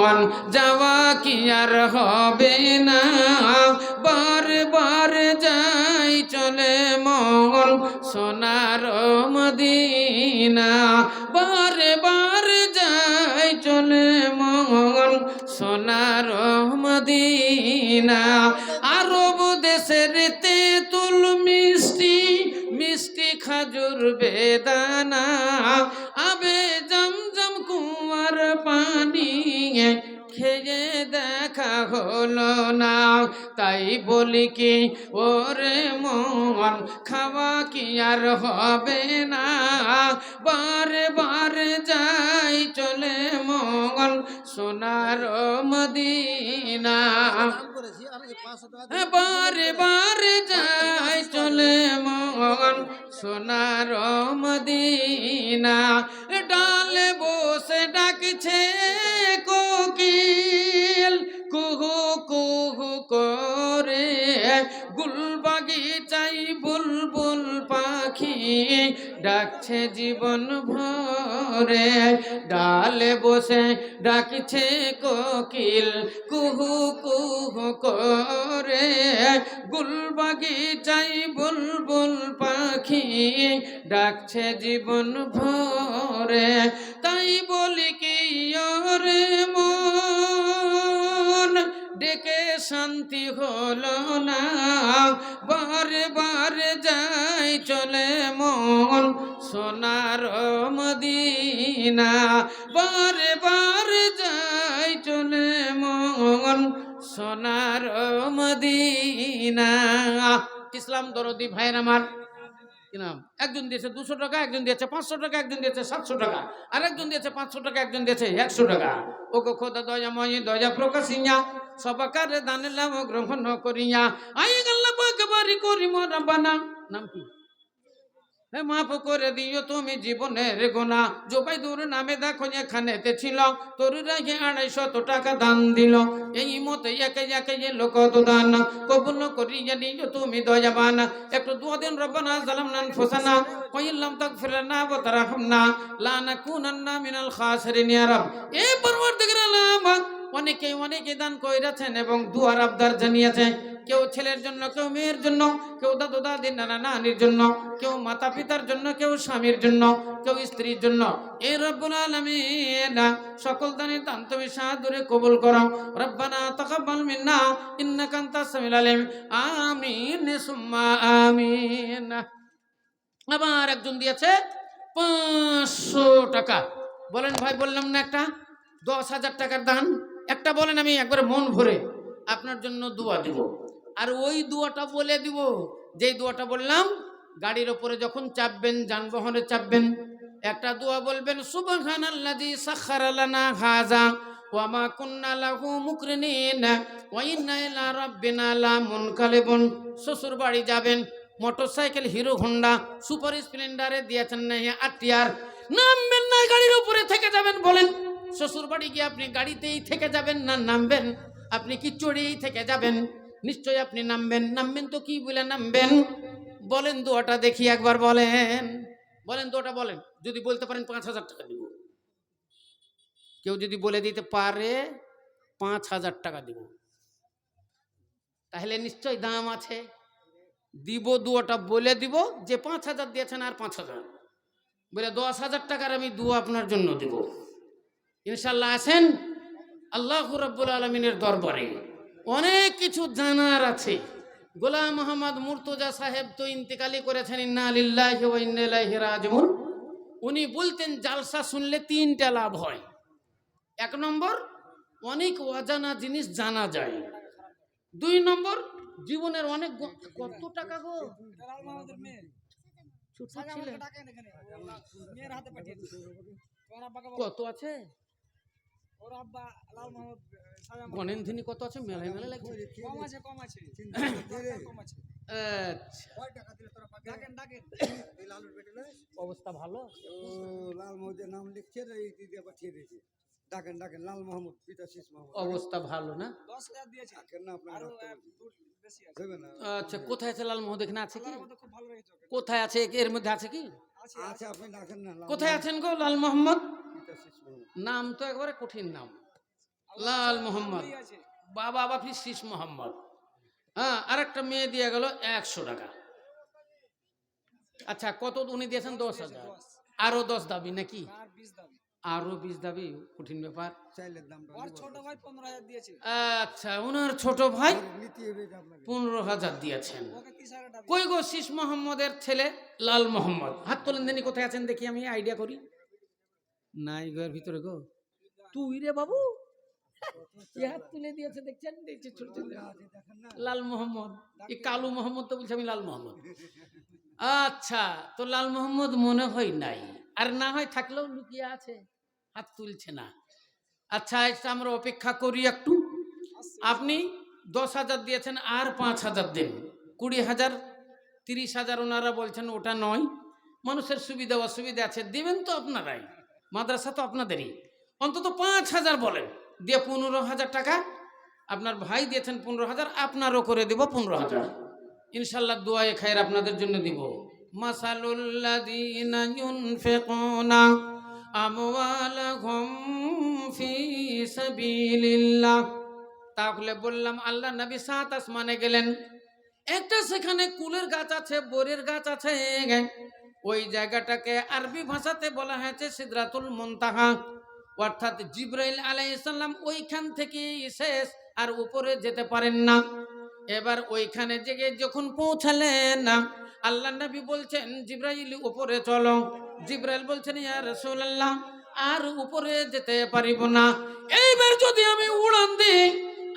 মন যাওয়া কি আর হবে না? বার বার যাই চলে মন সোনার মদিনা। বারে বার যাই চলে মন সোনার মদিনা। আরব দেশের তেঁতুল মিষ্টি মিষ্টি খাজুর বেদানা। হলো না, তাই বলি কি, ওরে মন খাওয়া কি আর হবে না? বারে বারে যাই চলে মন সোনার মদিনা। বারে বারে যাই চলে মন সোনার মদিনা। ডালে বসে ডাকছে ডাকছে জীবন ভরে, ডালে বসে ডাকছে কোকিল, কুহু কুহু করে। গুল বাগিচাই বুলবুল পাখি, ডাকছে জীবন ভরে, তাই বলি কি ওরে মন? ডেকে শান্তি হলো না। বারে বারে যাই চলে মন সোনার মদিনা। বারে বারে যাই চলে মন সোনার মদিনা। ইসলাম দরদি ভাইয়ের আমার নাম? একজন দিয়েছে দুশো টাকা, একজন দিয়েছে পাঁচশো টাকা, একজন দিয়েছে সাতশো টাকা। আর একজন দিয়েছে পাঁচশো টাকা, একজন দিয়েছে একশো টাকা। ও খোদা দয়াময়ী, দয়া প্রকাশিয়া, সবাকারে দানে লাভ গ্রহণ করিয়া। আই গাল্লা পাকে বাড়ি করি মোরা বানা নাম কি? মাফ করে দিও তুমি জীবনের গোনা জোবাই দূর নামে দেখো এখানেতে ছিল, তোর রাগে আড়াইশত টাকা দান দিল। এই মতে একে একে যে লোক দান কবুল করিয়া দিও তুমি দয়াবান। একটু দু দিন রব্বানা জালাম নান ফসানা কইলাম তাক ফিরানা ও তারাহমনা লা নাকুনান্না মিনাল খাসিরিন, ইয়া রব। এ পরওয়ারদিগার আলম অনেকে অনেকে দান কইরাছেন এবং দুয়ার আবদার জানিয়েছে, কেউ ছেলের জন্য, কেউ মেয়ের জন্য, কেউ দাদু দাদির, নানা নানির জন্য, কেউ মাতা পিতার জন্য, কেউ স্বামীর জন্য, কেউ স্ত্রীর জন্য। এই রব্বুল আলামিন, সকল দানের দান তুমি সাদরে কবুল করো। রব্বানা তাকাব্বাল মিন্না, ইন্নাকা সামিউল আলিম। আমিন, সুম্মা আমিন। আবার একজন দিয়েছে, পাঁচশো টাকা। বলেন ভাই, বললাম না একটা? দশ হাজার টাকার দান। একটা বলেন আমি, একবারে মন ভরে আপনার জন্য দোয়া দিব। আর ওই দোয়াটা বলে দিব, যেই দোয়াটা বললাম, গাড়ির ওপরে যখন চাপবেন, যানবাহনে চাপবেন, একটা দোয়া বলবেন, সুবহানাল্লাযী সাখারা লানা ওয়া মা কুন্না লাহু মুকরিনিন ওয়া ইন্না ইলা রাব্বিনা লামুনকালিবুন শ্বশুর বাড়ি যাবেন, মোটরসাইকেল হিরো হোন্ডা সুপার স্প্লেন্ডারে দিয়েছেন না আটিয়ার নামবেন না, গাড়ির উপরে থেকে যাবেন, বলেন। শ্বশুর বাড়ি গিয়ে আপনি গাড়িতেই থেকে যাবেন না নামবেন? আপনি কি চড়েই থেকে যাবেন? নিশ্চয়ই আপনি নামবেন। নামবেন তো কি বলে নামবেন? বলেন দোয়াটা দেখি একবার বলেন। বলেন দোয়াটা বলেন। যদি বলতে পারেন পাঁচ হাজার টাকা দিব। কেউ যদি বলে দিতে পারে পাঁচ হাজার টাকা দিব। তাহলে নিশ্চয় দাম আছে। দিব দুয়াটা বলে দিব যে পাঁচ হাজার দিয়েছেন আর পাঁচ হাজার। বলে দশ হাজার টাকার আমি দু আপনার জন্য দিব। ইনশাল্লাহ আছেন? আল্লাহ রব্বুল আলমিনের দরবারে। অনেক কিছু জানার আছে। গোলাম মোহাম্মদ মুর্তজা সাহেব তো ইন্তেকালি করেছেন ইন্না আলিল্লাহি ওয়া ইন্না ইলাইহি রাজিউন। উনি বলতেন জালসা শুনলে তিনটা লাভ হয়। এক নম্বর অনেক অজানা জিনিস জানা যায়। দুই নম্বর জীবনের অনেক কত টাকা গো? ছোট ছেলে কত আছে গণেন্ধিনী কত আছে? মেলায় মেলা লাগছে? আচ্ছা। অবস্থা ভালো? ও লাল মোহাম্মদের নাম লিখছে পাঠিয়ে দিয়েছে। ডাকেন ডাকেন লাল মোহাম্মদ পিতা শেষ মোহাম্মদ অবস্থা ভালো না? না আপনার আচ্ছা কোথায় আছে লাল মোহন এখানে আছে কি? কোথায় আছে? এর মধ্যে আছে কি? আচ্ছা আপনি ডাকেন না কোথায় আছেন গো লাল মোহাম্মদ মোহাম্মদ নাম তো একবারে কঠিন নাম। লাল মোহাম্মদ। বাবা বাপি শীষ মোহাম্মদ। হ্যাঁ আর একটা মেয়ে দিয়ে গেল একশো টাকা। আচ্ছা কত উনি দিয়েছেন? দশ হাজার। আরও দশ দাবি নাকি? আর বিশ দাবি। কঠিন ব্যাপার। আচ্ছা ওনার ছোট ভাই পনেরো হাজার দিয়েছেন। কই গো শীষ মোহাম্মদের ছেলে? লাল মোহাম্মদ। হাত তোলেন কোথায় আছেন দেখি আমি আইডিয়া করি। নাই ঘরের ভিতরে গো। তুই রে বাবু। হাত তুলে দিয়েছে, দেখছেন? দেখছি ছোট ছোট লাল মোহাম্মদ। এই কালু মোহাম্মদ তো বলছি আমি লাল মোহাম্মদ। আচ্ছা তো লাল মোহাম্মদ মনে হয় নাই। আর না হয় থাকলেও লুকিয়ে আছে, হাত তুলছে না। আচ্ছা এটা আমরা অপেক্ষা করি একটু। আপনি দশ হাজার দিয়েছেন, আর পাঁচ হাজার দিন। কুড়ি হাজার, তিরিশ হাজার ওনারা বলছেন ওটা নয়। মানুষের সুবিধা, অসুবিধা আছে, দেবেন তো আপনারাই। মাদ্রাসা তো আপনাদেরই। অন্তত পাঁচ হাজার বলেন। দিয়ে পনেরো হাজার টাকা আপনার ভাই দিয়েছেন পনেরো হাজার, আপনারও করে দেব পনেরো হাজার। ইনশাল্লাহ দোয়ায়ে খায়ের আপনাদের জন্য দিব। তাহলে বললাম, আল্লাহ নবী সাত আসমানে গেলেন। একটা সেখানে কুলের গাছ আছে, বোরের গাছ আছে। ওই জায়গাটাকে আরবি ভাষাতে বলা হয়েছে সিদরাতুল মুনতাহা। অর্থাৎ জিব্রাইল আলাইসাল্লাম ওইখান থেকে শেষ, আর উপরে যেতে পারেন না। এবার ওইখানে জেগে যখন পৌঁছালেন না আল্লাহ নবী বলছেন, জিব্রাইল, উপরে চলো। জিব্রাইল বলছেন, ইয়া রাসূলুল্লাহ, আর উপরে যেতে পারিব না। এইবার যদি আমি উড়ান দিই,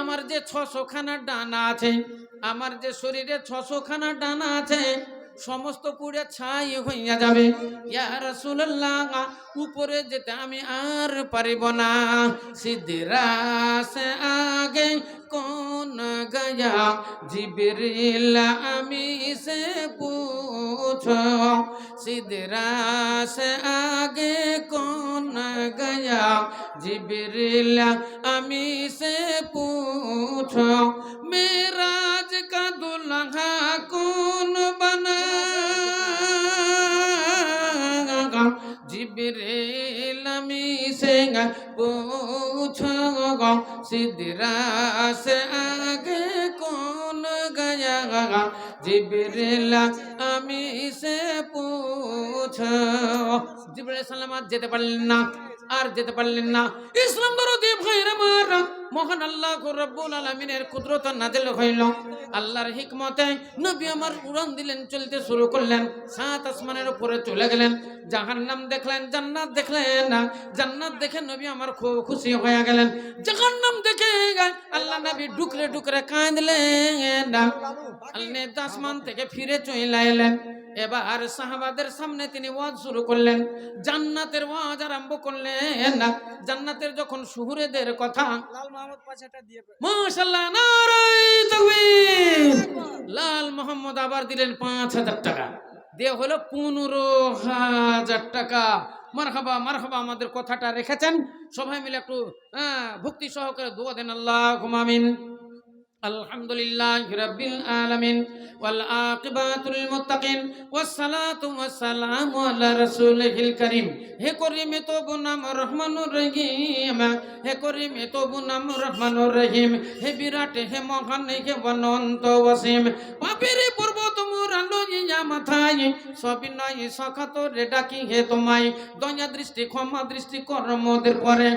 আমার যে ছশো খানা ডানা আছে, আমার যে শরীরে ছশো খানা ডানা আছে সমস্ত পুড়ে ছাই হইয়া যাবে। ইয়া রাসূলুল্লাহ, উপরে যেতে আমি আর পারিব না। সিদরাস আগে কোন গয়া? জিবরিল আমি সে পুছো। সিদরাস আগে কোন গয়া? জিবরিল আমি সে পুছো। মেরাজ রেলামি সেঙ্গা, পুছ সিদ্ধরা সে আগে কোন গয়া জিবরেলা আমি সে পুছ। জিবরে সালামাত যেতে পারলেন না, আর যেতে পারলেন না। ইসলাম দরদি ভাইরা মারা মহান আল্লাহ রব্বুল আলামিনের কুদরত নাজিল হইল। আল্লাহর হিকমতে নবী আমার উড়ান দিলেন, চলতে শুরু করলেন, সাত আসমানের উপরে চলে গেলেন, জাহান্নাম দেখলেন, জান্নাত দেখলেন না, জান্নাত দেখে নবী আমার খুব খুশি হয়ে গেলেন। জাহান্নাম দেখে আল্লাহ নবী ডুকরে ডুকরে কাঁদলেন। না আল্লাহ আসমান থেকে ফিরে চলে এলেন। এবার সাহাবাদের সামনে তিনি ওয়াজ শুরু করলেন। জান্নাতের ওয়াজ আরম্ভ করলেন। না জান্নাতের যখন শুহুরেদের কথা মাশাল্লাহ নারাই লাল মোহাম্মদ আবার দিলেন পাঁচ হাজার টাকা। দিয়ে হলো পনেরো হাজার টাকা। মারহাবা মারহাবা আমাদের কথাটা রেখেছেন। সবাই মিলে একটু হ্যাঁ, ভক্তি সহকারে দোয়া দেন আল্লাহ আমিন। الحمد لله رب العالمين والعاقبة للمتقين والصلاة والسلام على رسوله الكريم হে করিম তবু নাম রহমানুর রহিম হে করিম তবু নাম রহমানুর রহিম হে বিরাট হে মহান হে অনন্ত অসীম পাপের পর্বত মুরালো ইয়া মাথায় সবই নয় সখাত রে ডাকি হে তোমায়। দয়া দৃষ্টি, ক্ষমা দৃষ্টি কর মোদের পরে।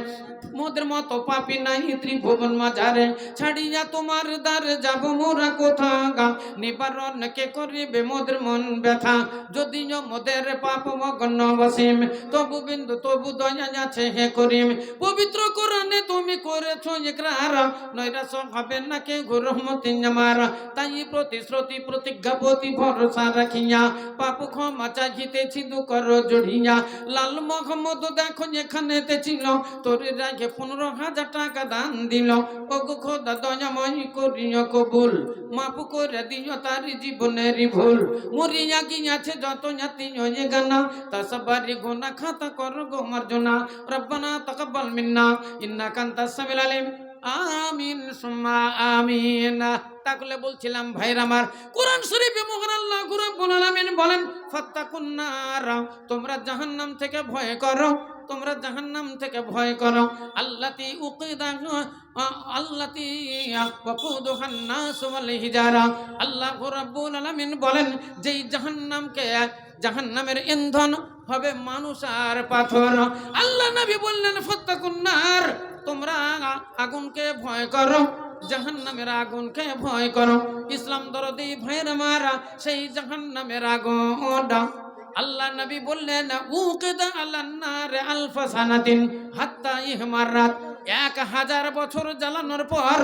মোদের মতো পাপি নাই ত্রিভুবন মাঝারে। ছাড়িয়া তোমার দ্বার যাব মোরা কোথা গা নিবারণ কে করিবে মোদের মন ব্যথা? যদিও মোদের পাপ মগ্ন বসিম, তবু বিন্দু তবু দয়া আছে হে করিম। পবিত্র কোরআনে তুমি করেছ ইকরার নৈরাশ হবে না কে আমার। তাই প্রতিশ্রুতি, প্রতিজ্ঞা প্রতি ভরসা রাখিয়া পাপ ক্ষমা চাহিতেছি দুকর জড়িয়া লাল মোহাম্মদ দেখো এখানেতে ছিল তোর রাগে পনেরো হাজার টাকা দান দিল ওগো খোদা দয়াময় করিও কবুল মাপ করে দিও তার জীবনের ভুল মরিয়া গিয়াছে যত জাতি হয়ে গানা তা সবারই গোনা খাতা কর গো মার্জনা রব্বানা তাকাব্বাল মিন্না ইন্না কান্তা সামিল আলিম আমিন, সুম্মা আমিন। তাহলে বলছিলাম ভাইর আমার কোরআন শরীফে মোহন আল্লাহ রব্বুল আলামিন বলেন, ফাত্তাকুন নার, তোমরা জাহান্নাম থেকে ভয় করো, তোমরা জাহান্নাম থেকে ভয় করো। আল্লাতি উকিদা আল্লাতি ওয়াকুদুহান নাস ওয়াল হিজারা। আল্লাহ রাব্বুল আলামিন বলেন, যেই জাহান্নামকে, জাহান্নামের ইন্ধন হবে মানুষ আর পাথর। আল্লাহ নবী বললেন ফত্তাকুন্নার তোমরা আগুনকে ভয় করো, জাহান্নামের আগুনকে ভয় করো। ইসলাম দরদি ভাইয়ের মারা সেই জাহান্নামের আগুন আল্লাহ নবী বললেন, উকেদা আল্লাহ আলফা সানাতিন হাত্তা ইহমারাত। এক হাজার বছর জ্বালানোর পর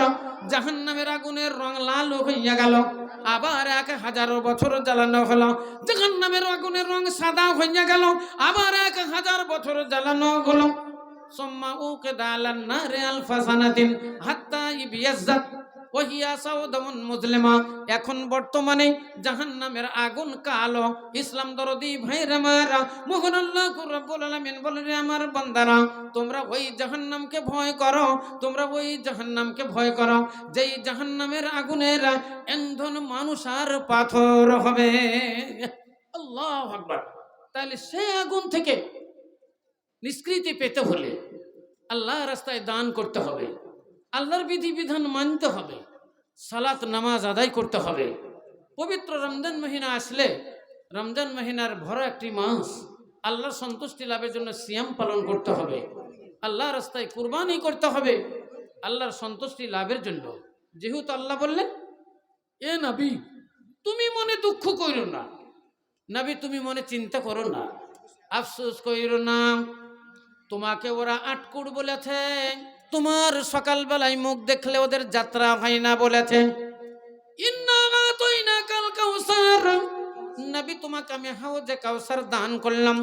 জাহান্নামের আগুনের রং লাল হইয়া গেল। আবার এক হাজার বছর জ্বালানো হলো। জাহান্নামের আগুনের রং সাদা হইয়া গেল। আবার এক হাজার বছর জ্বালানো হলো। সোম্মা উকেদা আল্লাহ আলফা সানাতিন হাত্তা ইবিয়াজ্জাত মুসলিমা এখন বর্তমানে জাহান্নামের আগুন কালো। ইসলাম দরদি ভাইরা মারা, মোহন আল্লাহ রব্বুল আলামিন বলেন রে আমার বান্দারা, তোমরা ওই জাহান্নামকে ভয় করো, তোমরা ওই জাহান্নামকে ভয় করো। যেই জাহান্নামের আগুনের ইন্ধন মানুষ আর পাথর হবে। আল্লাহ তাহলে সে আগুন থেকে নিষ্কৃতি পেতে হলে আল্লাহ রাস্তায় দান করতে হবে, আল্লাহর বিধিবিধান মানতে হবে, সালাত, নামাজ আদায় করতে হবে। পবিত্র রমজান মহিনা আসলে রমজান মহিনার ভরা একটি মাস আল্লাহর সন্তুষ্টি লাভের জন্য সিয়াম পালন করতে হবে আল্লাহ রাস্তায় কুরবানি করতে হবে, আল্লাহর সন্তুষ্টি লাভের জন্য। যেহেতু আল্লাহ বললেন, এ নবী, তুমি মনে দুঃখ করো না। নবী, তুমি মনে চিন্তা করো না। আফসোস করো না। তোমাকে ওরা আটকুট বলেছে। তোমার সকালবেলায় মুখ দেখলে ওদের যাত্রা হয় না বলেছে। নবী, তোমাকে আমি হাউজে কাউসার দান করলাম।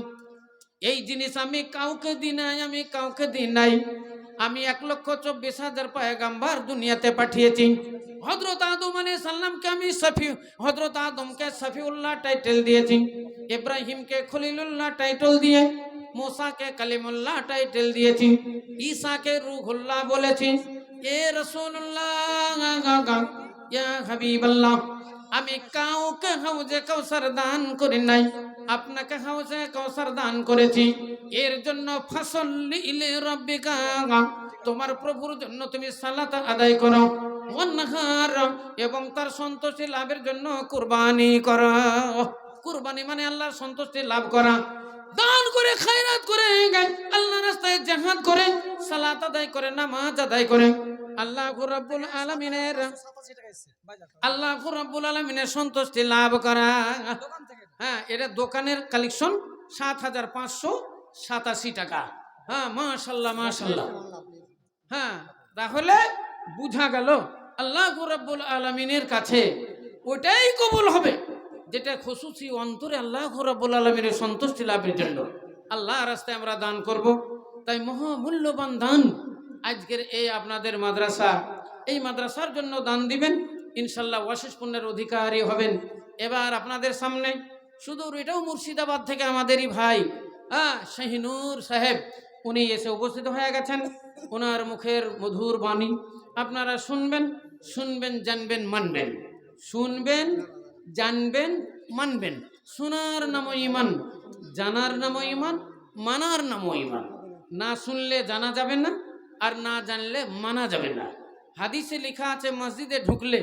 এই জিনিস আমি কাউকে দিই নাই, আমি কাউকে দিই নাই। আমি এক লক্ষ চব্বিশ হাজার পয়গাম্বার দুনিয়াতে পাঠিয়েছি। হজরত আদম আলী সাল্লামকে আমি সফি হজরত আদমকে সফিউল্লাহ টাইটেল দিয়েছি। ইব্রাহিমকে খলিলুল্লাহ টাইটেল দিয়ে। মুসাকে কালিমুল্লাহ টাইটেল দিয়েছি ঈসাকে রুহুল্লাহ বলেছি। এ রসুল্লাহ আমি কাউকে হাউজে কৌসার দান করি নাই, আপনাকে হাউজে কৌসার দান করেছি। এর জন্য ফসল্লি ইলে রব্বিকা তোমার প্রভুর জন্য তুমি সালাত আদায় করো। অন্নহার এবং তার সন্তুষ্টি লাভের জন্য কুরবানি করো। কুরবানি মানে আল্লাহর সন্তুষ্টি লাভ করা। দান করে, খায়রাত করে আল্লাহ রাস্তায় জাহাদ করে, সালাত আদায় করে, নামাজ আদায় করে। আল্লাহ আলামিনের আল্লাহ আলামিনের সন্তুষ্টি লাভ করা। হ্যাঁ এটা দোকানের কালেকশন সাত হাজার পাঁচশো সাতাশি টাকা। হ্যাঁ হ্যাঁ তাহলে বুঝা গেল, আল্লাহ রাব্বুল আলমিনের কাছে ওটাই কবুল হবে। যেটা খুশুসি অন্তরে আল্লাহ রাব্বুল আলমিনের সন্তুষ্টি লাভের জন্য। আল্লাহ রাস্তায় আমরা দান করব। তাই মহামূল্যবান দান। আজকের এই আপনাদের মাদ্রাসা, এই মাদ্রাসার জন্য দান দিবেন। ইনশাল্লাহ ওয়াশিস পুণ্যের অধিকারী হবেন। এবার আপনাদের সামনে শুধু এটাও মুর্শিদাবাদ থেকে আমাদেরই ভাই হ্যাঁ শাহিনুর সাহেব। উনি এসে উপস্থিত হয়ে গেছেন। ওনার মুখের মধুর বাণী। আপনারা শুনবেন শুনবেন, জানবেন, মানবেন। শুনবেন জানবেন, মানবেন। শোনার নাম ইমান জানার নাম ইমান মানার নাম ইমান না শুনলে জানা যাবে না, আর না জানলে মানা যাবে না। হাদিসে লেখা আছে, মসজিদে ঢুকলে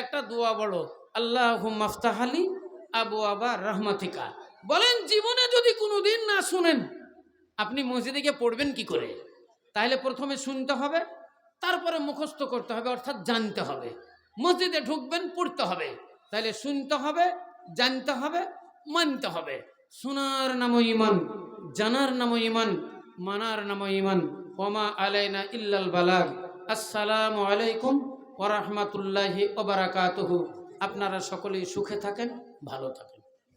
একটা দোয়া বড় আল্লাহ মাফতাহালি আবু আবা রহমাতিকা। বলেন, জীবনে যদি কোনোদিন না শুনেন, আপনি মসজিদে গিয়ে পড়বেন কি করে? তাহলে প্রথমে শুনতে হবে, তারপরে মুখস্থ করতে হবে, অর্থাৎ জানতে হবে। মসজিদে ঢুকবেন, পড়তে হবে। তাহলে শুনতে হবে, জানতে হবে, মানতে হবে। শোনার নাম ইমান জানার নাম ইমান মানার নাম ইমান ওমা আলাইনা ইল্লাল বালাগ। আসসালামু আলাইকুম ওরহমাতুল্লাহি ওবরাকাতহু আপনারা সকলেই সুখে থাকেন, ভালো থাকেন।